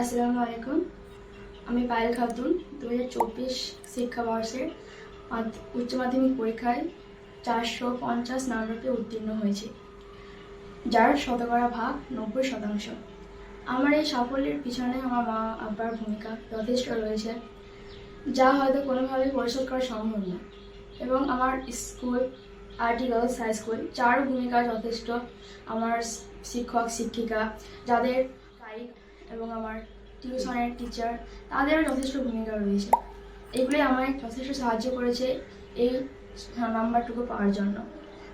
আসসালামু আলাইকুম। আমি পায়েল খাতুন দু হাজার চব্বিশ শিক্ষাবর্ষের উচ্চ মাধ্যমিক পরীক্ষায় চারশো পঞ্চাশ নম্বরকে উত্তীর্ণ হয়েছি, যার শতকরা ভাগ নব্বই শতাংশ। আমার এই সাফল্যের পিছনে আমার মা আব্বার ভূমিকা যথেষ্ট রয়েছে, যা হয়তো কোনোভাবে পরিশোধ করা সম্ভব না। এবং আমার school, RT girls high school যার ভূমিকা যথেষ্ট আমার শিক্ষক, শিক্ষিকা, যাদের এবং আমার টিউশনের টিচার তাদেরও যথেষ্ট ভূমিকা রয়েছে। এগুলোই আমায় যথেষ্ট সাহায্য করেছে এই নাম্বারটুকু পাওয়ার জন্য।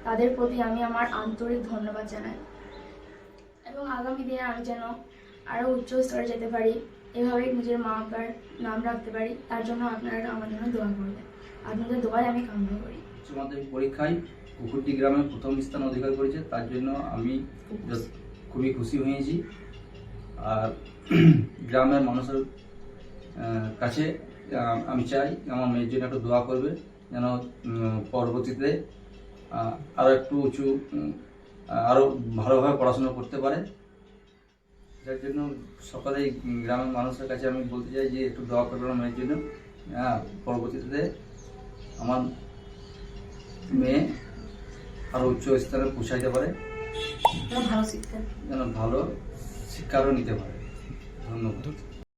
তাদের প্রতি আমি আমার আন্তরিক ধন্যবাদ জানাই। এবং আগামী দিনে আমি যেন আরও উচ্চ স্তরে যেতে পারি এভাবেই নিজের মা বাবার নাম রাখতে পারি, তার জন্য আপনারা আমার জন্য দোয়া করবেন। আপনাদের দোয়ায় আমি কামনা করি। মাধ্যমিক পরীক্ষায় কুকুরটি গ্রামে প্রথম স্থান অধিকার করেছে, তার জন্য আমি খুবই খুশি হয়েছি। আর গ্রামের মানুষের কাছে আমি চাই আমার মেয়ের জন্য একটু দোয়া করবে যেন পরবর্তীতে আরও একটু উঁচু আরও ভালোভাবে পড়াশোনা করতে পারে। যার জন্য সকলেই উম, গ্রামের মানুষের কাছে আমি বলতে চাই যে একটু দোয়া করবে আমার মেয়ের জন্য। হ্যাঁ, পরবর্তীতে আমার মেয়ে আরও উচ্চ স্তরে পৌঁছাইতে পারে। ভালো শিক্ষা যেন ভালো শিক্ষারও নিতে পারে ধন্যবাদ।